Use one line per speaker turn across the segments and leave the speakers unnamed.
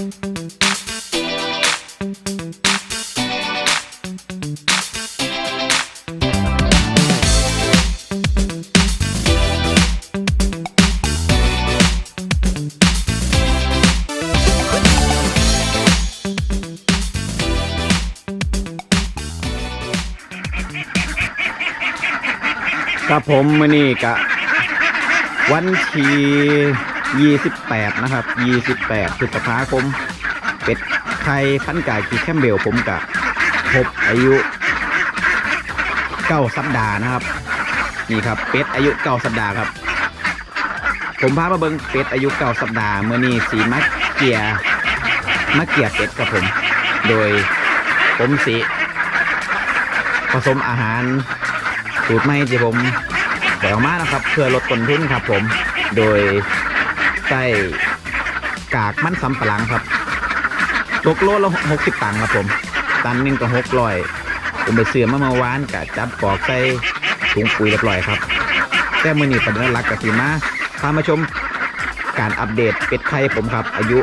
ครับผมมื่อนี้กะวันที่ 28นะครับ28พฤษภาคม เป็ดไข่พันกายกีแคมเบลผมกะครบอายุเก้าสัปดาห์นะครับ นี่ครับเป็ดอายุเก้าสัปดาห์ครับ ผมพามาเบิ้งเป็ดอายุเก้าสัปดาห์เมื่อนี้สีมักเกียร์มักเกียร์เป็ดครับผม โดยผมสีผสมอาหารสูตรใหม่ที่ผมแบ่งมานะครับ เพื่อลดต้นทุนครับผม โดย ใส่กากมันสำปะหลังครับตกโลละหกสิบตังค์ครับผม ตันหนึ่งก็หกร้อยผมไปเสือมาเมื่อวานกะจับปอกใส่ถุงปุ๋ยเรียบร้อยครับ แต่มื่อนี้ประเด็นหลักกะสีมาพามาชมการอัปเดตเป็ดไข่ผมครับ อายุ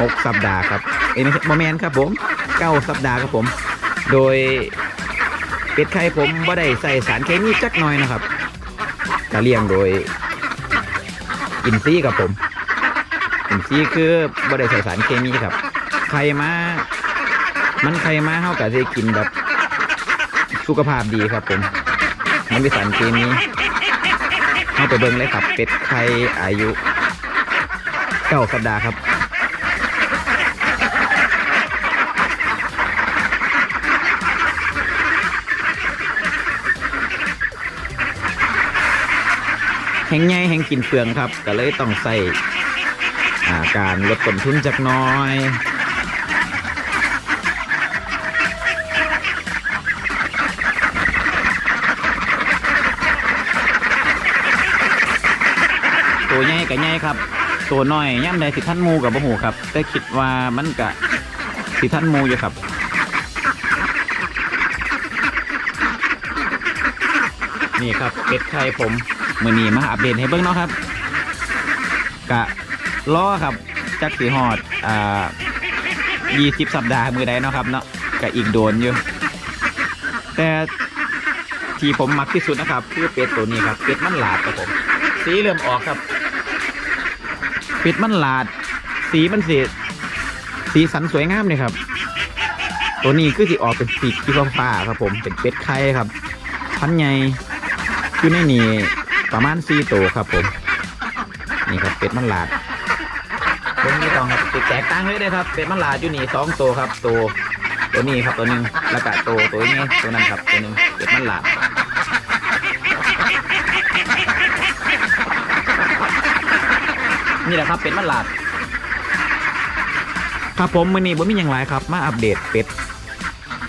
หกสัปดาห์ครับเอ้ไม่ใช่โมแมนครับผมเก้าสัปดาห์ครับผม โดยเป็ดไข่ผมบ่ได้ใส่สารเคมีจักหน่อยนะครับกะเลี้ยงโดย อินซีครับผม อินซีคือบ่ได้ใส่สารเคมีครับ ไข่มา มันไข่มาเฮากะสิกินแบบ สุขภาพดีครับผมมันมีสารเคมีเฮาไปเบิ่งเลยครับ เป็ดไข่อายุเก้าสัปดาห์ครับ แห้งใหญ่แห้งกินเปลืองครับ ก็เลยต้องใส่าการลดต้นทุนจักน้อยตัวใหญ่กับใหญ่ครับ ตัวน้อยย่ำใดสิท่านมูกับบ่หูครับ แต่คิดว่ามันกะสิท่านมูอยู่ครับนี่ครับเป็ดไข่ผม มือนี้มาอัปเดตให้เบิ่งเนาะครับกะล้อครับจักสีหอดอ่ายี่สิบสัปดาห์มือใดเนาะครับเนาะกะอีกโดนอยู่ แต่ที่ผมมักที่สุดนะครับคือเป็ดตัวนี้ครับเป็ดมันหลาดครับผม สีเริ่มออกครับ เป็ดมันหลาด สีมันสีสีสันสวยงามเลยครับ ตัวนี้คือสีออกเป็นสีกีฟ้าครับผมเป็นเป็ดไข่ครับพันใหญ่อยู่ในนี่ ประมาณสี่ตัวครับผม นี่ครับเป็ดมันหลาดผมนี่ต้องครับติดแตกต่างเลยเลยครับ เป็ดมันหลาดอยู่นี่สองตัวครับ ตัวตัวนี้ครับตัวหนึ่งแล้วก็ตัวตัวนี้ตัวนั้นครับตัวหนึ่งเป็ดมันหลาดนี่แหละครับเป็ดมันหลาดครับผมมือนี้ผมมีอย่างไรครับ มาอัปเดตเป็ด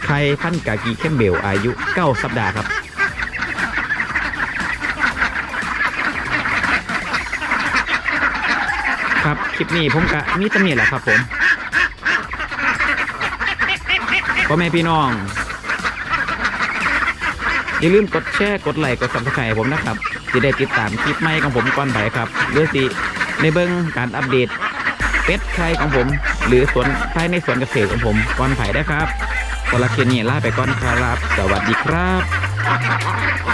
ไข่พันกากีเข้มเบลอายุเก้าสัปดาห์ครับ ครับ คลิปนี้ผมกะมีตำหนิแหละครับผมพ่อแม่พี่น้อง อย่าลืมกดแชร์กดไลค์กดซับสไครต์ผมนะครับจะได้ติดตามคลิปใหม่ของผมก่อนไปครับหรือสิในเบิ้องการอัปเดตเป็ดไข่ของผม หรือสวนภายในสวนเกษตรของผมก่อนไผ่ได้ครับสำหรับคลิปนี้ลาไปก่อนครับ สวัสดีครับ